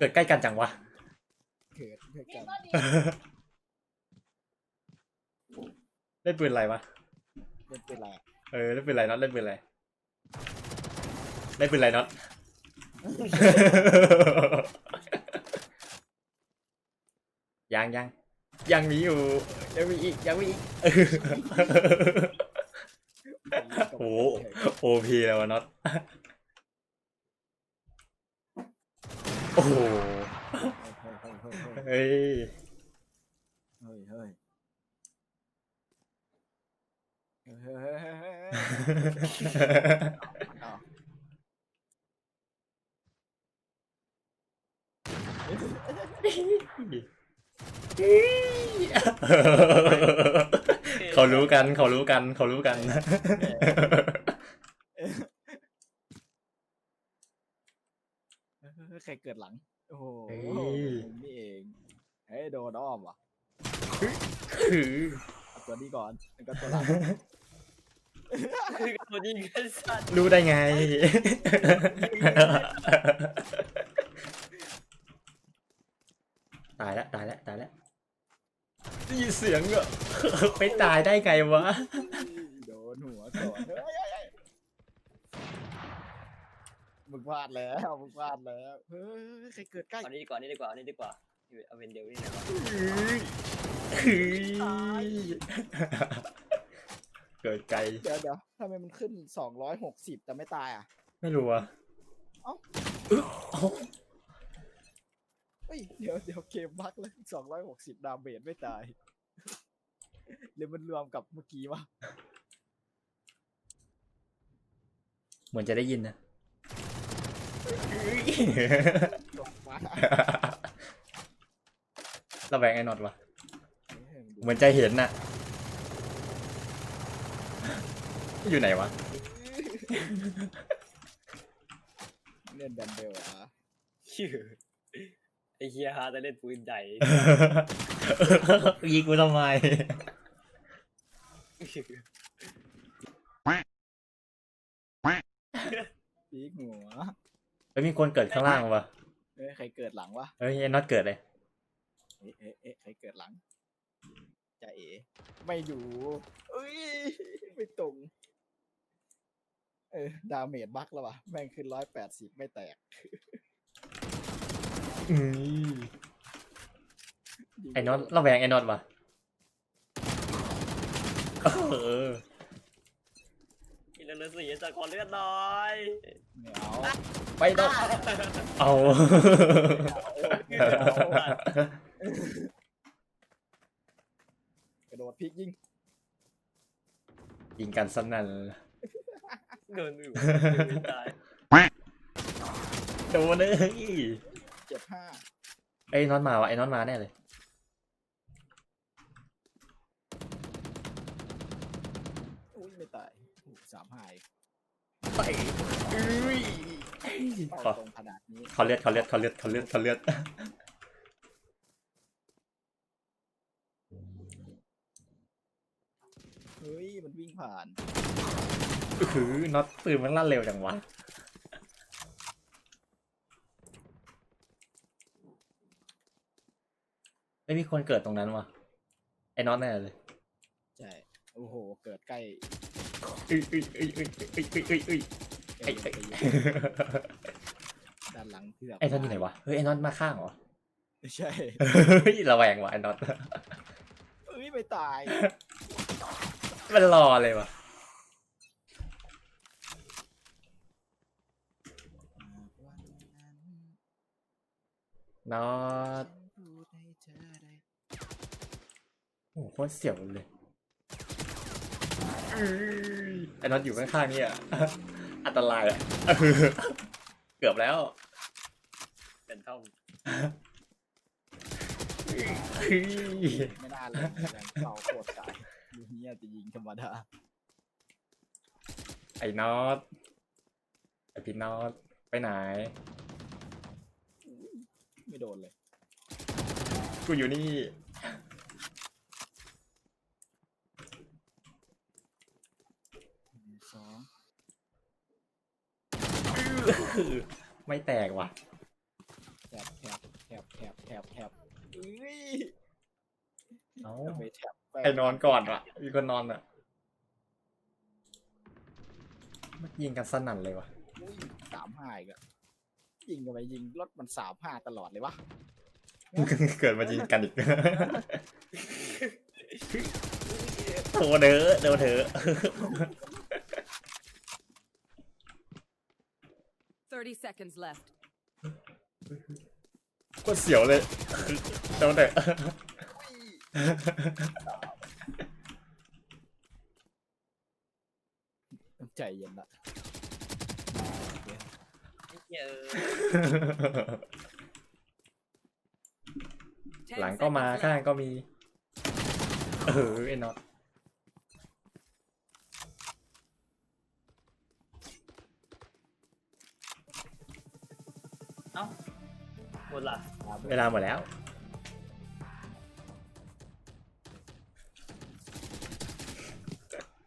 เกิดใกล้กันจังวะ เกิดเกิดกันเล่นปืนอะไรวะ เล่นเป็นไรอะเออเล่นปืนอะไรน็อตเล่นปืนอะไรเล่นปืนอะไรน็อต ยังยังยังมีอยู่ ยังมีอีกยังมีอีก โอ้โห โอพีแล้ววะน็อตโอ้โหเฮ้ยเฮ้ยเฮ้ยเฮ้ยเฮ้ยเฮ้ยเฮ้ยเฮ้ยเฮ้ยอ้าวเขารู้กันเขารู้กันเขารู้กันใค รเกิดหลัง โอ้โหเฮ้ยนี่เอง เฮ้ยโดนอ้อมว่ะคือ เอาตัวนี้ก่อนแล้วก็ตัวหลัง คือตัวนี้กันสัตว์รู้ได้ไง ตายแล้วตายแล้วตายแล้วได้ยินเสียงอะ ไปตายได้ไงวะ โดนหัวก่อนเฮ้ยเฮ้ยเฮ้ย มึงพลาดแล้วมึงพลาดแล้วเฮ้ยใครเกิดใกล้ เอานี้ดีกว่านี่ดีกว่านี่ดีกว่าเอาเป็นเดียวนี่ไหนวะเกิดไกล เดี๋ยวเดี๋ยวทำไมมันขึ้นสองร้อยหกสิบแต่ไม่ตายอะ ไม่รู้อะเอ้า เอ้าเอ้าเฮ้ยเดี๋ยวเดี๋ยวเกมบั๊กเลยสองร้อยหกสิบดาเมจไม่ตายหรือมันรวมกับเมื่อกี้วะเหมือนจะได้ยินนะตกมา ระแวงไอ้น็อตวะเฮ้ยมึงดูเหมือนจะเห็นน่ะ อยู่ไหนวะ เล่นดันเบลเหรอะชื่อไอ้เฮียฮาจะเล่นปืนใหญ่ ยิงกูทำไม ปีกหัว เฮ้ยมีคนเกิดข้างล่างวะเฮ้ยใครเกิดหลังวะเฮ้ยไอ้น็อตเกิดเลย เอ๊ะเอ๊ะเอ๊ะใครเกิดหลังจะเอ๋ไม่อยู่เอ้ยไม่ตรง เออ ดาเมจบั๊กแล้ววะแม่งขึ้นร้อยแปดสิบไม่แตกอืมไอ้น็อตระแวงไอ้น็อตวะเออ กินเลือดสีจะขอเลือดหน่อยเหนียวไปน็อตเอา กระโดดพลิกยิงยิงกันสนั่นโดนอยู่ไม่ตายโดนเลยเจ็บห้าไอ้น็อตมาวะไอ้น็อตมาแน่เลย อุ้ยไม่ตายอู้ สามหาอีกไปอุ้ยขอเป้าตรงขนาดนี้เขาเลือดเขาเลือดเขาเลือดเขาเลือดเขาเลือดเฮ้ยมันวิ่งผ่านคือน็อตปืนมันลั่นเร็วจังวะไม่มีคนเกิดตรงนั้นวะไอ้น็อตแน่เลย ใช่โอ้โห เกิดใกล้ อุ้ยอุ้ยอุ้ยอุ้ยอุ้ยอุ้ยอุ้ยอุ้ยไอ้ไอ้ด้านหลังเพื่อไอ้นอตอยู่ไหนวะ เฮ้ยไอ้น็อตมาข้างเหรอ ไม่ใช่เฮ้ยระแวงว่ะไอ้น็อตเอ้ยไม่ตายมันรอเลยวะน็อตโอ้โหโคตรเสียวเลย ไอ้น็อตอยู่ข้างๆนี่อะ อันตรายอะ เกือบแล้ว เป็นท่อมไม่น่าเลยแรงเก่าโคตรตายดูเนี้ยจะยิงธรรมดาไอ้น็อต ไอพี่น็อต ไปไหน ไม่โดนเลย กูอยู่นี่ หนึ่ง สองไม่แตกว่ะแถบแถบถบแถบอุ้ยเอ้าทำไมแถบแปลกไอ้นอนก่อนอะมีคนนอนอะมันยิงกันสนั่นเลยวะอุ้ยสามห้าอีกอะยิงกันไปยิงรถมันสามห้าตลอดเลยวะเกิดมายิงกันอีกโถเด้อเดี๋ยวเถอะ 30 seconds left. ก็เสียวเลยเดี๋ยวเถอะใจเย็นละเหี้ยเออ10หลังก็มา seconds ข้าง left. ก็มี เออไอ้น็อต เอ้าหมดละ เวลาหมดแล้ว